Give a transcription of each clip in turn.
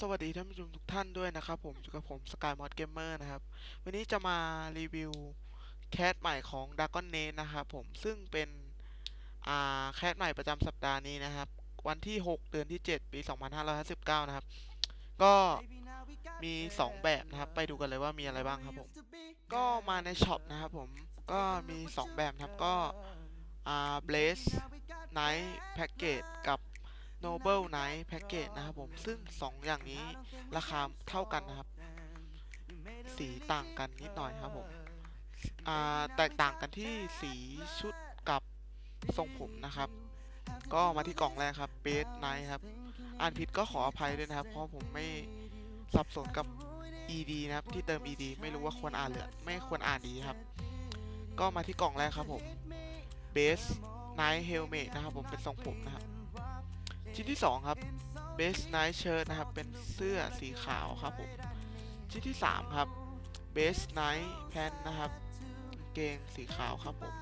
สวัสดีท่านผู้ชมทุกท่านด้วยนะครับผมอยู่กับผมสกายมอดเกมเมอร์นะครับ วันนี้จะมารีวิวแคสใหม่ของ d r a g o n n a t นะครับผมซึ่งเป็นอ่าแคสใหม่ประจำสัปดาห์นี้นะครับ วันที่ 6 เดือนที่ 7 ปี 2559 นะครับ ก็มี 2 แบบนะครับ ไปดูกันเลยว่ามีอะไรบ้างครับผม ก็มาในช็อปนะครับผมก็มี 2 แบบนะครับก็อ่า Blaze Night Package กับ Noble Night Package นะครับผม ซึ่ง 2 อย่างนี้ราคาเท่ากันนะครับ สีต่างกันนิดหน่อยครับผมแตกต่างกันที่สีชุดกับทรงผมนะครับ ก็มาที่กล่องแรกครับ Base Night ครับ อ่านผิดก็ขออภัยด้วยนะครับ เพราะผมไม่สับสนกับ ed นะครับ ที่เติม ed ไม่รู้ว่าควรอ่านหรือไม่ควรอ่านดีครับ ก็มาที่กล่องแรกครับผม Base Night Helmet นะครับผมเป็นทรงผมนะครับ ชิ้นที่ 2 ครับ Base Night Shirt นะครับ เป็นเสื้อสีขาวครับผม ชิ้นที่ 3 ครับ Base Night Pant นะครับเกงสีขาวครับผม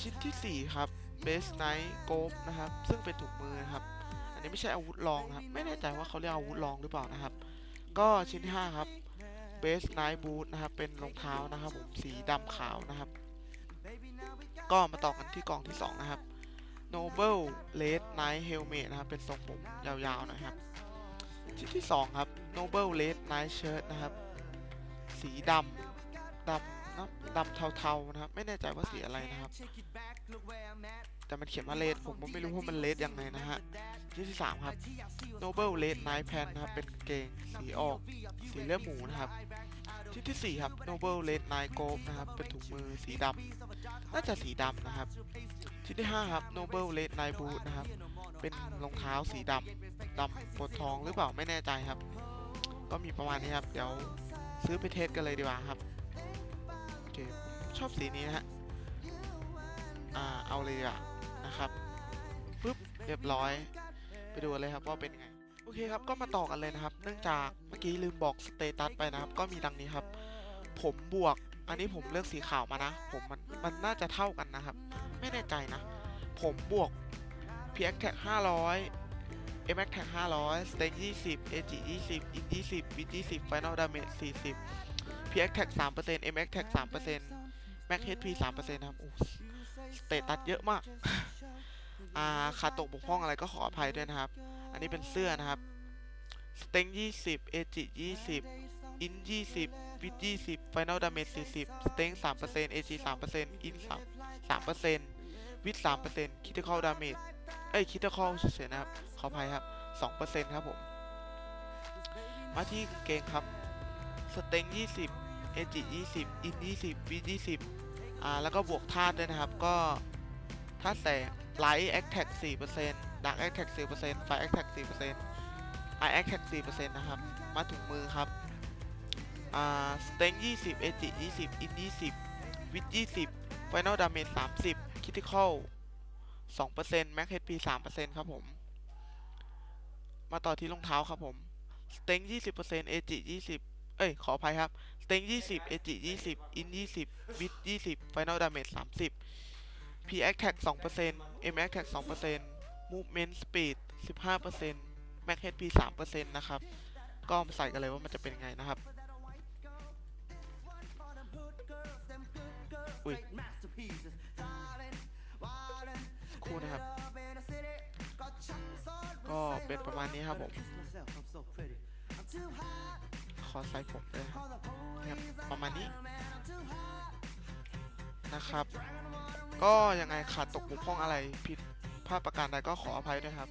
ชิ้นทีสี่4 ครับ Base Night g o p นะครับ ซึ่งเป็นถุงมือนะครับ อันนี้ไม่ใช่อาวุธรองครับ ไม่แน่ใจว่าเขาเรียกอาวุธรองหรือเปล่านะครับ ก็ชิ้นที่ 5 ครับ Base Night Boot นะครับ เป็นรองเท้านะครับผมสีดำขาวนะครับ ก็มาต่อกันที่กล่องที่ 2 นะครับ Noble Red Night Helmet นะครับ เป็นทรงผมยาวๆนะครับ ชิ้นที่ 2 ครับ Noble Red Night Shirt นะครับ สีดำดำนะดำเทาๆนะครับ ไม่แน่ใจว่าสีอะไรนะครับ แต่มันเขียนว่าเลดผมก็ไม่รู้ว่ามันเลดยังไงนะฮะชิ้นที่ 3 ครับ Noble Red Night Pant นะครับ เป็นเกงสีออก สีเลือดหมูนะครับชิ้นที่ 4 ครับ Noble Red Night g o p นะครับ เป็นถุงมือสีดำน่าจะสีดำนะครับ ชิ้นที่ 5 ครับ Noble Red Night Boot นะครับ เป็นรองเท้าสีดำดำปดทองหรือเปล่าไม่แน่ใจครับ ก็มีประมาณนี้ครับ เดี๋ยวซื้อไปเทสกันเลยดีกว่าครับโอเคชอบสีนี้นะฮะอ่าเอาเลยดีกว่านะครับปึ๊บเรียบร้อย ไปดูเลยครับว่าเป็นยังไงโอเคครับก็มาต่อกันเลยนะครับ เนื่องจากเมื่อกี้ลืมบอกสเตตัสไปนะครับ ก็มีดังนี้ครับ ผมบวก อันนี้ผมเลือกสีขาวมานะ ผมมันมันน่าจะเท่ากันนะครับ ไม่แน่ใจนะ ผมบวก PX Tag 500 MX Tag 500 Stake 20 AG 20 In 20 Win 20 Final Damage 40 PX Tag 3% MX Tag 3% Max HP 3%นะครับโอ้สเตตัสเยอะมาก อ่าขาดตกบกพร่องอะไรก็ขออภัยด้วยนะครับ อันนี้เป็นเสื้อนะครับ Stake 20 AG 20 In 20 Win 20 Final Damage 40 Stake 3% AG 3% In 3 3% วิทสามเปอร์เซ็นต์คิดคอลดาเมจเอ้ยคิดคอลเฉยๆนะครับ ขออภัยครับสองเปอร์เซ็นต์ครับผม มาที่เกงครับ สเต็งยี่สิบเอจิยี่สิบอินยี่สิบวียี่สิบอ่า แล้วก็บวกธาตุด้วยนะครับ ก็ธาตุแสงไลท์แอคแท็กสี่เปอร์เซ็นต์ดักแอคแท็กสี่เปอร์เซ็นต์ไฟแอคแท็กสี่เปอร์เซ็นต์ไอแอคแท็กสี่เปอร์เซ็นต์นะครับ มาถุงมือครับอ่าสเต็งยี่สิบเอจิยี่สิบอินยี่สิบวิทยี่สิบไฟนอลดาเมจสามสิบ critical 2% max HP 3%ครับผม มาต่อที่รองเท้าครับผม strength 20% AG 20 เอ้ย ขออภัยครับ strength 20 AG 20 in 20 wit 20 final damage 30 p attack 2% m attack 2% movement speed 15% max HP 3%นะครับ ก็มาใส่กันเลยว่ามันจะเป็นไงนะครับ อุ้ย นะครับ ก็เป็นประมาณนี้ครับผม ขอใส่ผมเลยครับนะครับประมาณนี้นะครับ ก็ยังไงขาดตกบกพร่องอะไรผิดพลาดประการใดก็ขออภัยด้วยครับ